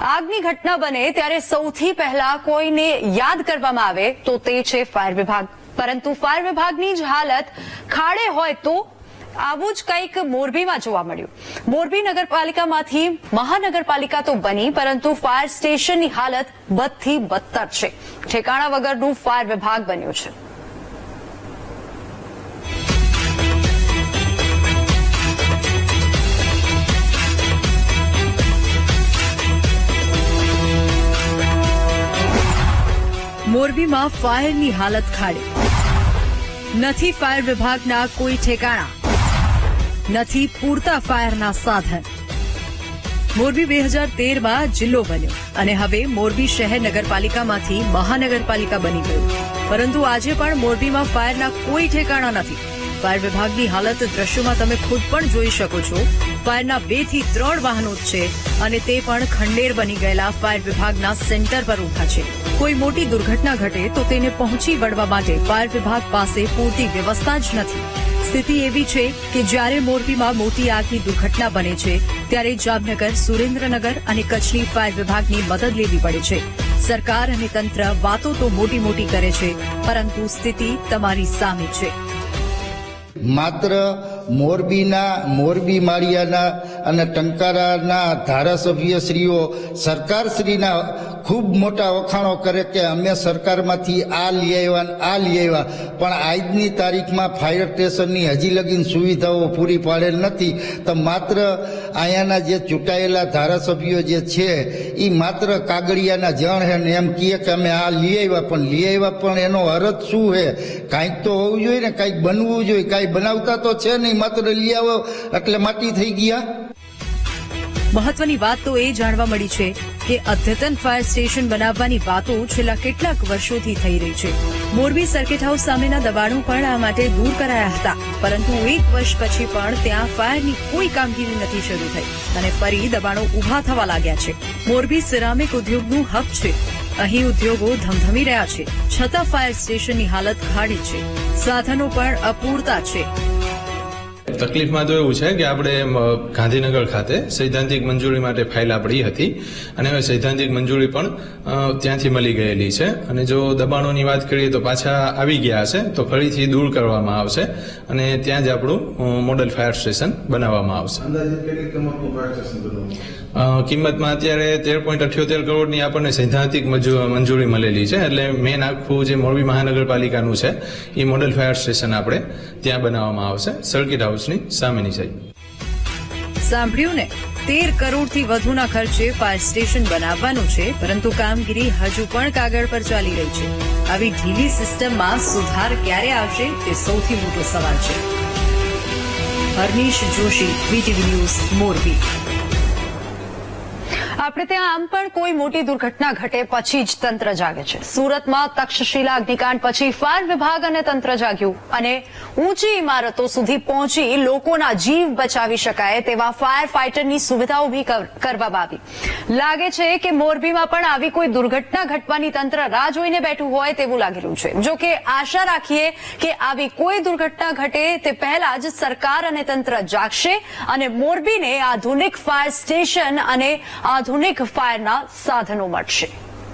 આગની ઘટના બને ત્યારે સૌથી પહેલા કોઈને યાદ કરવામાં આવે તો તે છે ફાયર વિભાગ. પરંતુ ફાયર વિભાગની જ હાલત ખાડે હોય તો આવું જ કંઈક મોરબીમાં જોવા મળ્યું. મોરબી નગરપાલિકામાંથી મહાનગરપાલિકા તો બની, પરંતુ ફાયર સ્ટેશનની હાલત બદથી બદતર છે. ઠેકાણા વગરનું ફાયર વિભાગ બન્યું છે. મોરબીમાં ફાયરની હાલત ખાડે નથી ફાયર વિભાગના કોઈ ઠેકાણા. નથી પૂરતા ફાયરના સાધન. મોરબી બે હજાર તેરમાં જિલ્લો બન્યો અને હવે મોરબી શહેર નગરપાલિકામાંથી મહાનગરપાલિકા બની ગયું. પરંતુ આજે પણ મોરબીમાં ફાયરના કોઈ ઠેકાણા નથી. ફાયર વિભાગની હાલત દ્રશ્યોમાં તમે ખુદ પણ જોઈ શકો છો. ફાયરના બેથી ત્રણ વાહનો છે અને તે પણ ખંડેર બની ગયેલા ફાયર વિભાગના સેન્ટર પર ઊભા છે. કોઈ મોટી દુર્ઘટના ઘટે તો તેને પહોંચી વળવા માટે ફાયર વિભાગ પાસે પૂરતી વ્યવસ્થા જ નથી. સ્થિતિ એવી છે કે જ્યારે મોરબીમાં મોટી આગની દુર્ઘટના બને છે, ત્યારે જામનગર, સુરેન્દ્રનગર અને કચ્છની ફાયર વિભાગની મદદ લેવી પડે છે. સરકાર અને તંત્ર વાતો તો મોટી મોટી કરે છે, પરંતુ સ્થિતિ તમારી સામે છે. માત્ર મોરબીના મોરબી માળિયાના અને ટંકારાના ધારાસભ્યશ્રીઓ સરકારશ્રીના ખૂબ મોટા વખાણો કરે કે અમે સરકારમાંથી આ લઈ આવ્યા આ લઈ આવ્યા. પણ આજની તારીખમાં ફાયર સ્ટેશનની હજી લગીન સુવિધાઓ પૂરી પાડેલ નથી. તો માત્ર અહીંયાના જે ચૂંટાયેલા ધારાસભ્યો જે છે એ માત્ર કાગળિયાના જણ હે ને એમ કહે કે અમે આ લઈ આવ્યા. પણ લઈ આવ્યા પણ એનો અર્થ શું છે કાંઈક તો હોવું જોઈએ ને, કાંઈક બનવું જોઈએ. કાંઈ બનાવતા તો છે નહીં, માત્ર લઈ આવો એટલે માટી થઈ ગયા. મહત્વની વાત તો એ જાણવા મળી છે કે અદ્યતન ફાયર સ્ટેશન બનાવવાની વાતો છેલ્લા કેટલાક વર્ષોથી થઈ રહી છે. મોરબી સર્કિટ હાઉસ સામેના દબાણો પણ આ માટે દૂર કરાયા હતા. પરંતુ એક વર્ષ પછી પણ ત્યાં ફાયરની કોઈ કામગીરી નથી શરૂ થઈ અને ફરી દબાણો ઊભા થવા લાગ્યા છે. મોરબી સિરામિક ઉદ્યોગનું હબ છે. અહીં ઉદ્યોગો ધમધમી રહ્યા છે. છતાં ફાયર સ્ટેશનની હાલત ખાડી છે. સાધનો પણ અપૂરતા છે. તકલીફમાં તો એવું છે કે આપણે ગાંધીનગર ખાતે સૈદ્ધાંતિક મંજૂરી માટે ફાઇલ આપણી હતી અને હવે સૈદ્ધાંતિક મંજૂરી પણ ત્યાંથી મળી ગયેલી છે. અને જો દબાણોની વાત કરીએ તો પાછા આવી ગયા હશે તો ફરીથી દૂર કરવામાં આવશે અને ત્યાં જ આપણું મોડલ ફાયર સ્ટેશન બનાવવામાં આવશે. કિંમતમાં અત્યારે તેર પોઈન્ટ અઠ્યોતેર કરોડની આપણને સૈદ્ધાંતિક મંજૂરી મળેલી છે એટલે મેન આખું જે મોરબી મહાનગરપાલિકાનું છે એ મોડલ ફાયર સ્ટેશન આપણે ત્યાં બનાવવામાં આવશે. સર્કિટ હાઉસની સામેની સાઈડ સાંભળ્યું ને? તેર કરોડથી વધુના ખર્ચે ફાયર સ્ટેશન બનાવવાનું છે, પરંતુ કામગીરી હજુ પણ કાગળ પર ચાલી રહી છે. આવી ઢીલી સિસ્ટમમાં સુધાર ક્યારે આવશે, તે સૌથી મોટો સવાલ છે. Harnish Joshi, VTV news, Morbi. આપણે ત્યાં આમ પણ કોઈ મોટી દુર્ઘટના ઘટે પછી જ તંત્ર જાગે છે. સુરતમાં તક્ષશિલા, અગ્નિકાંડ પછી ફાયર વિભાગ અને તંત્ર જાગ્યું અને ઊંચી ઇમારતો સુધી પહોંચી લોકોના જીવ બચાવી શકાય તેવા ફાયર ફાઇટરની સુવિધા ઊભી કરવામાં આવી. લાગે છે કે મોરબીમાં પણ આવી કોઈ દુર્ઘટના ઘટવાની તંત્ર રાહ જોઈને બેઠું હોય તેવું લાગી રહ્યું છે. જો કે આશા રાખીએ કે આવી કોઈ દુર્ઘટના ઘટે તે પહેલા જ સરકાર અને તંત્ર જાગશે અને મોરબીને આધુનિક ફાયર સ્ટેશન અને આધુનિક ફાયરના સાધનો મળશે